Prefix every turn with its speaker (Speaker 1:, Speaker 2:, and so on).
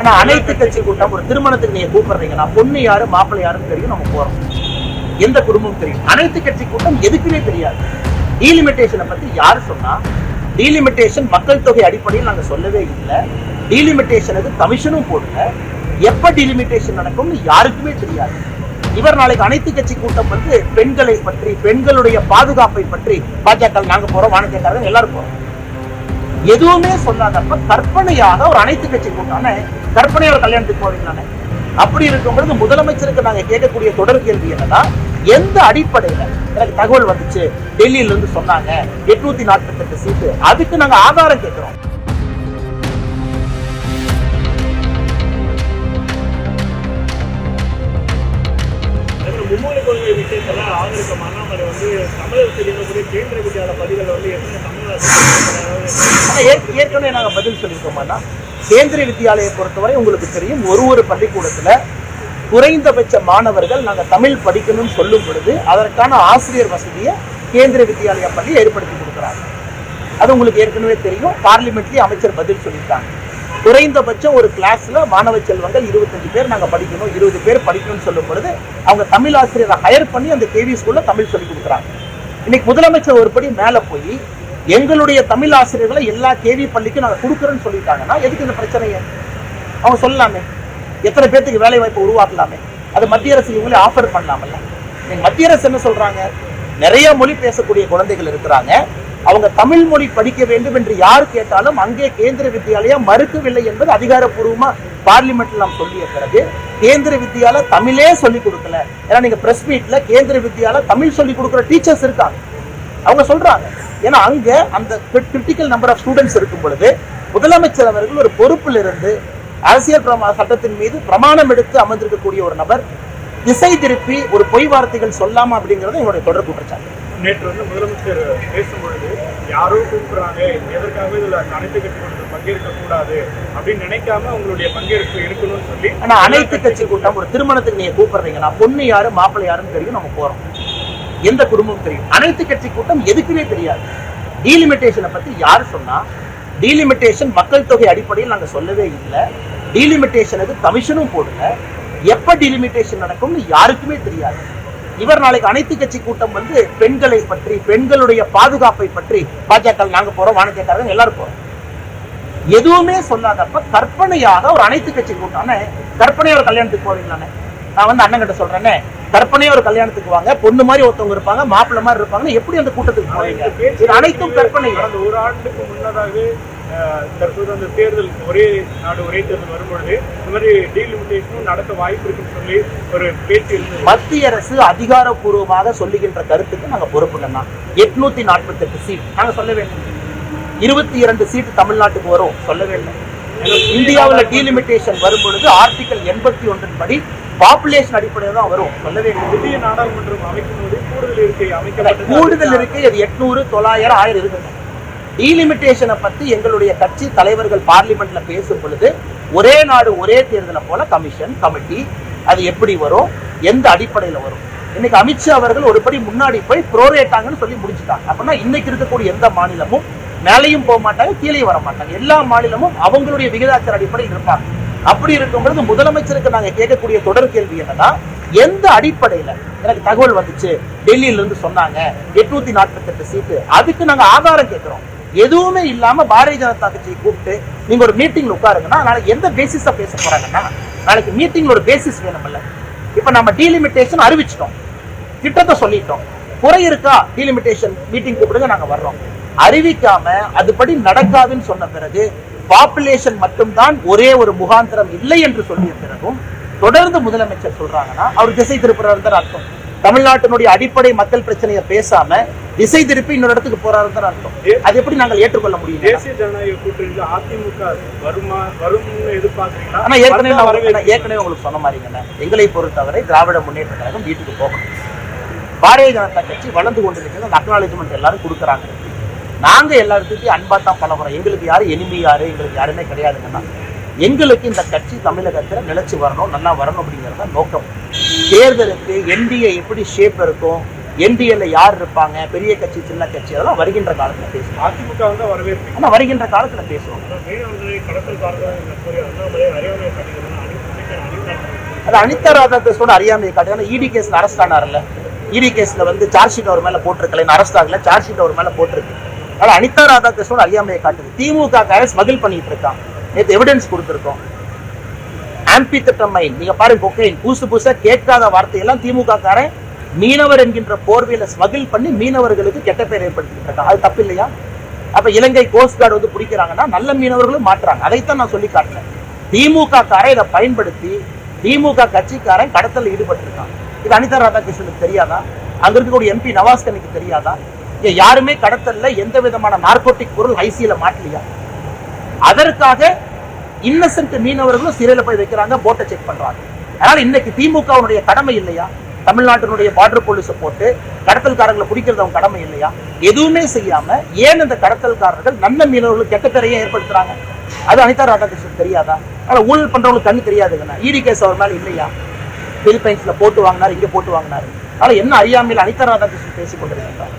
Speaker 1: ஆனா அனைத்து கட்சி கூட்டம் ஒரு திருமணத்துக்கு நீங்க கூப்பிடுறீங்கன்னா பொண்ணு யாரு மாப்பிள்ளை யாருன்னு தெரியும் நம்ம போறோம். எந்த குடும்பம் தெரியும்? அனைத்து கட்சி கூட்டம் எதுக்குமே தெரியாது. டீலிமிட்டேஷனை பத்தி யார் சொன்னா டீலிமிட்டேஷன் மக்கள் தொகை அடிப்படையில் நாங்க சொல்லவே இல்லை. டீலிமிட்டேஷனுக்கு கமிஷனும் போடுங்க எப்ப டீலிமிட்டேஷன் நடக்கும்னு யாருக்குமே தெரியாது. இவர் நாளைக்கு அனைத்து கட்சி கூட்டம் வந்து பெண்களை பற்றி பெண்களுடைய பாதுகாப்பை பற்றி பாஜக நாங்க போறோம் வானதியக்காரங்க எல்லாரும் போறோம். எதுவுமே சொல்லாதப்ப கற்பனையாக ஒரு அனைத்து கட்சி கூட்டான கற்பனையாக ஒரு கல்யாணத்துக்கு போவீங்களானே அப்படி இருக்கும் பொழுது முதலமைச்சருக்கு நாங்க கேட்கக்கூடிய தொடர் கேள்வி என்னன்னா எந்த அடிப்படையில எனக்கு தகவல் வந்துச்சு? டெல்லியில இருந்து சொன்னாங்க எட்நூத்தி நாற்பத்தி எட்டு சீட்டு. அதுக்கு நாங்க ஆதாரம் கேட்கிறோம்.
Speaker 2: மும்மொழி கொள்கை விஷயத்தில் ஆதரிக்கும் அண்ணாமலை வந்து தமிழகத்தில் இருக்கக்கூடிய கேந்திர வித்யாலய பள்ளிகள் வந்து எத்தனை தமிழக
Speaker 1: ஏற்- ஏற்கனவே நாங்கள் பதில் சொல்லியிருக்கோம்னா கேந்திரிய வித்தியாலயை பொறுத்தவரை உங்களுக்கு தெரியும் ஒரு ஒரு பள்ளிக்கூடத்தில் குறைந்தபட்ச மாணவர்கள் நாங்கள் தமிழ் படிக்கணும்னு சொல்லும் பொழுது அதற்கான ஆசிரியர் வசதியை கேந்திரிய வித்யாலயா பள்ளி ஏற்படுத்தி கொடுக்குறாங்க. அது உங்களுக்கு ஏற்கனவே தெரியும் பார்லிமெண்ட்லேயும் அமைச்சர் பதில் சொல்லியிருக்காங்க. குறைந்தபட்சம் ஒரு கிளாஸில் மாணவ செல்வங்கள் இருபத்தஞ்சு பேர் நாங்கள் படிக்கணும் இருபது பேர் படிக்கணும்னு சொல்லும் பொழுது அவங்க தமிழ் ஆசிரியரை ஹையர் பண்ணி அந்த கேவி ஸ்கூலில் தமிழ் சொல்லி கொடுக்குறாங்க. இன்னைக்கு முதலமைச்சர் ஒருபடி மேலே போய் எங்களுடைய தமிழ் ஆசிரியர்களை எல்லா கேவி பள்ளிக்கும் நாங்கள் கொடுக்குறோன்னு சொல்லிட்டாங்கன்னா எதுக்கு இந்த பிரச்சனையை? அவங்க சொல்லலாமே. எத்தனை பேர்த்துக்கு வேலை வாய்ப்பு உருவாக்கலாமே? அது மத்திய அரசு இவங்களே ஆஃபர் பண்ணலாமல்ல. மத்திய அரசு என்ன சொல்றாங்க? நிறைய மொழி பேசக்கூடிய குழந்தைகள் இருக்கிறாங்க. அவங்க தமிழ் மொழி படிக்க வேண்டும் என்று யார் கேட்டாலும் அங்கே கேந்திர வித்யாலயா மறுக்கவில்லை என்பது அதிகாரப்பூர்வமா பார்லிமெண்ட்ல நாம் சொல்லிய பிறகு கேந்திர வித்யாலயா தமிழே சொல்லி கொடுக்கல. ஏன்னா நீங்க பிரஸ் மீட்ல கேந்திர வித்யாலயா தமிழ் சொல்லி கொடுக்குற டீச்சர்ஸ் இருக்காங்க. அவங்க சொல்றாங்க. ஏன்னா அங்க அந்த கிரிட்டிக்கல் நம்பர் ஆஃப் ஸ்டூடெண்ட்ஸ் இருக்கும் பொழுது முதலமைச்சர் அவர்கள் ஒரு பொறுப்பில் இருந்து அரசியல் பிரமா சட்டத்தின் மீது பிரமாணம் எடுத்து அமர்ந்திருக்கக்கூடிய ஒரு நபர் திசை திருப்பி ஒரு பொய் வார்த்தைகள் சொல்லாம அப்படிங்கறது என்னுடைய தொடர்பு பிரச்சாரம்.
Speaker 2: நேற்று வந்து முதலமைச்சர் பேசும்பொழுது யாரோ கூப்பிடுறாங்க எதற்காக இதுல அனைத்து கட்சி கூட்டத்தில் பங்கேற்க கூடாது அப்படின்னு நினைக்காம உங்களுடைய பங்கேற்பு இருக்கணும்னு சொல்லி
Speaker 1: ஆனா அனைத்து கட்சி கூட்டம் ஒரு திருமணத்துக்கு நீங்க கூப்பிடுறீங்கன்னா பொண்ணு யாரு மாப்பிள்ளை யாருன்னு தெரியும் நம்ம போறோம். எந்த குடும்பம் தெரியும். அனைத்து கட்சி கூட்டம் எதுக்குமே தெரியாது. டீலிமிட்டேஷனை பத்தி யார் சொன்னா டீலிமிட்டேஷன் மக்கள் தொகை அடிப்படையில் நாங்க சொல்லவே இல்லை. டீலிமிட்டேஷனுக்கு கமிஷனும் போடல. எப்ப டீலிமிட்டேஷன் நடக்கும்னு யாருக்குமே தெரியாது. இவர் நாளைக்கு அனைத்து கட்சி கூட்டம் வந்து பெண்களை பற்றி பெண்களுடைய பாதுகாப்பை பற்றி பாஜக நாங்க போறோம் வானதியக்காரங்க எல்லாரும் போறோம். எதுவுமே சொல்லாதப்ப கற்பனையாக ஒரு அனைத்து கட்சி கூட்டம் கற்பனையா ஒரு கல்யாணத்துக்கு போவீங்களானே நான் வந்து அண்ணன் கிட்ட சொல்றேனே கற்பனையா ஒரு கல்யாணத்துக்கு வாங்க பொண்ணு மாதிரி ஒருத்தவங்க இருப்பாங்க மாப்பிள்ள மாதிரி இருப்பாங்க எப்படி அந்த கூட்டத்துக்கு போவீங்க? அனைத்தும் கற்பனை.
Speaker 2: ஒரு ஆண்டுக்கு முன்னதாகவே தற்போது அந்த தேர்தல் ஒரே நாடு ஒரே தேர்தல் வரும்பொழுது இந்த மாதிரி டீலிமிட்டேஷனும் நடக்க வாய்ப்பு இருக்குன்னு சொல்லி ஒரு பேச்சு இருந்தது
Speaker 1: மத்திய அரசு அதிகாரப்பூர்வமாக சொல்லுகின்ற கருத்துக்கு நாங்க பொறுப்புங்கண்ணா எட்நூத்தி நாற்பத்தி எட்டு சீட் நாங்க சொல்ல வேண்டும். இருபத்தி இரண்டு சீட் தமிழ்நாட்டுக்கு வரும். சொல்லவே இல்லை இந்தியாவுல டீலிமிட்டேஷன் வரும் பொழுது ஆர்டிகல் எண்பத்தி ஒன்றின் படி பாப்புலேஷன் அடிப்படையில் தான் வரும். சொல்லவே இல்லை
Speaker 2: புதிய நாடாளுமன்றம் அமைக்கும் போது கூடுதல் இருக்கை அமைக்கப்பட்டது
Speaker 1: கூடுதல் இருக்கு அது எட்நூறு தொள்ளாயிரம் ஆயிரம் இருக்குது டீலிமிட்டேஷனை பத்தி எங்களுடைய கட்சி தலைவர்கள் பார்லிமெண்ட்ல பேசும் பொழுது ஒரே நாடு ஒரே தேர்தலை போல கமிஷன் கமிட்டி அது எப்படி வரும்? எந்த அடிப்படையில வரும்? இன்னைக்கு அமித்ஷா அவர்கள் ஒரு படி முன்னாடி போய் ப்ரோரேட்டாங்கன்னு சொல்லி முடிச்சுட்டாங்க. அப்படின்னா இன்னைக்கு இருக்கக்கூடிய எந்த மாநிலமும் மேலையும் போக மாட்டாங்க கீழே வர மாட்டாங்க. எல்லா மாநிலமும் அவங்களுடைய விகிதாச்சார அடிப்படையில் இருப்பாங்க. அப்படி இருக்கும் பொழுது முதலமைச்சருக்கு நாங்க கேட்கக்கூடிய தொடர் கேள்வி என்னன்னா எந்த அடிப்படையில? எனக்கு தகவல் வந்துச்சு. டெல்லியில இருந்து சொன்னாங்க எட்நூத்தி நாற்பத்தி எட்டு சீட்டு. அதுக்கு நாங்க ஆதாரம் கேட்கிறோம். எதுவுமே இல்லாம பாரதிய ஜனதா கட்சியை கூப்பிட்டு நீங்க ஒரு மீட்டிங்ல உட்காருங்கன்னா நாளைக்கு எந்த பேசிஸா பேச போறாங்கன்னா நாளைக்கு மீட்டிங்ல ஒரு பேசிஸ் வேணும்ல. இப்ப நம்ம டீலிமிட்டேஷன் அறிவிச்சிட்டோம். திட்டத்தை சொல்லிட்டோம். குறை இருக்கா? டீலிமிட்டேஷன் மீட்டிங் கூப்பிடுங்க நாங்க வர்றோம். அறிவிக்காம அதுபடி நடக்காதுன்னு சொன்ன பிறகு பாப்புலேஷன் மட்டும்தான் ஒரே ஒரு முகாந்திரம் இல்லை என்று சொல்லிய பிறகும் தொடர்ந்து முதலமைச்சர் சொல்றாங்கன்னா அவர் திசை திருப்புறாரு தான் அர்த்தம். தமிழ்நாட்டினுடைய அடிப்படை மக்கள் பிரச்சனையை பேசாம திசை திருப்பி இன்னொரு இடத்துக்கு போறாரு தான் அர்த்தம். அது எப்படி நாங்கள் ஏற்றுக்கொள்ள முடியும்?
Speaker 2: தேசிய ஜனநாயக கூட்டணியில் அதிமுக வருமா வரும்னு எதிர்பார்க்கறீங்களா?
Speaker 1: ஆனா ஏற்கனவே நான் ஏற்கனவே உங்களுக்கு சொன்ன மாதிரிங்கண்ணே எங்களை பொறுத்தவரை திராவிட முன்னேற்ற கழகம் வீட்டுக்கு போகணும். பாரதிய ஜனதா கட்சி வளர்ந்து கொண்டிருக்கிறது அந்த அக்னாலேஜ்மெண்ட் எல்லாரும் கொடுக்குறாங்க. நாங்க எல்லாத்துக்கும் அன்பா தான் பழகுறோம். எங்களுக்கு யாரும் எனிமி யாரு எங்களுக்கு யாருமே கிடையாதுங்கன்னா எங்களுக்கு இந்த கட்சி தமிழகத்துல நிலைச்சு வரணும் நல்லா வரணும் அப்படிங்கிறது நோக்கம். தேர்தலுக்கு என்டிஏ எப்படி ஷேப் இருக்கும் என்டிஏல யார் இருப்பாங்க? பெரிய கட்சி சின்ன கட்சி அதெல்லாம் வருகின்ற காலத்துல பேசுவோம்.
Speaker 2: அதிமுக வந்து வரவேற்பு.
Speaker 1: ஆனா வருகின்ற காலத்துல பேசுவோம். அது அனிதா ராதாகிருஷ்ணனோட அறியாமையை காட்டுங்க இடி கேஸ்ல அரெஸ்ட் ஆனார்ல. இடி கேஸ்ல வந்து சார்ஜ் ஷீட் அவர் மேல போட்டிருக்கல அரெஸ்ட் ஆகல. சார்ஜ் ஷீட் அவர் மேல போட்டிருக்கு. அதனால அனிதா ராதாகிருஷ்ணனோட அறியாமையை காட்டுது. திமுக காரன் ஸ்மகிள் பண்ணிட்டு இருக்கான். நேற்று எவிடன்ஸ் கொடுத்துருக்கோம். ஆம்பி திட்டம் நீங்க பாருங்க கொக்கைன் புதுசு புதுசா கேட்காத வார்த்தையெல்லாம் திமுக காரன் மீனவர் என்கின்ற போர்வையில ஸ்மகிள் பண்ணி மீனவர்களுக்கு கெட்ட பேர் ஏற்படுத்திட்டு அது தப்பு இல்லையா? அப்ப இலங்கை கோஸ்ட் கார்டு வந்து பிடிக்கிறாங்கன்னா நல்ல மீனவர்களும் மாற்றுறாங்க அதைத்தான் நான் சொல்லி காட்டுறேன். திமுக காரன் இதை பயன்படுத்தி திமுக கட்சிக்காரன் கடத்தல ஈடுபட்டிருக்கான். இது அனிதா ராதாகிருஷ்ணனுக்கு தெரியாதா? அங்க இருக்கக்கூடிய எம்பி நவாஸ்கனுக்கு தெரியாதா? இங்க யாருமே கடத்தல்ல எந்த விதமான நார்கோட்டிக் பொருள் ஐசியில மாட்டலையா? அதற்காக இன்னசென்ட் மீனவர்களும் சிறையில போய் வைக்கிறாங்க போட்டை செக் பண்றாங்க. அதனால இன்னைக்கு திமுகவுடைய கடமை இல்லையா? தமிழ்நாட்டினுடைய பார்டர் போலீஸை போட்டு கடத்தல்காரர்களை பிடிக்கிறது அவங்க கடமை இல்லையா? எதுவுமே செய்யாம ஏன் இந்த கடத்தல்காரர்கள் நல்ல மீனவர்களுக்கு கெட்ட பெறையை ஏற்படுத்துறாங்க? அது அனிதா ராதாகிருஷ்ணன் தெரியாதா? ஆனால் ஊழல் பண்றவங்களுக்கு கண்ணு தெரியாதுங்கண்ணா இடி கேஸ் அவர் மேல இல்லையா? பிலிப்பைன்ஸ்ல போட்டு வாங்கினாரு இங்க போட்டு வாங்கினார். ஆனால் என்ன அறியாமையில் அனிதா ராதாகிருஷ்ணன் பேசிக் கொண்டிருக்கின்றார்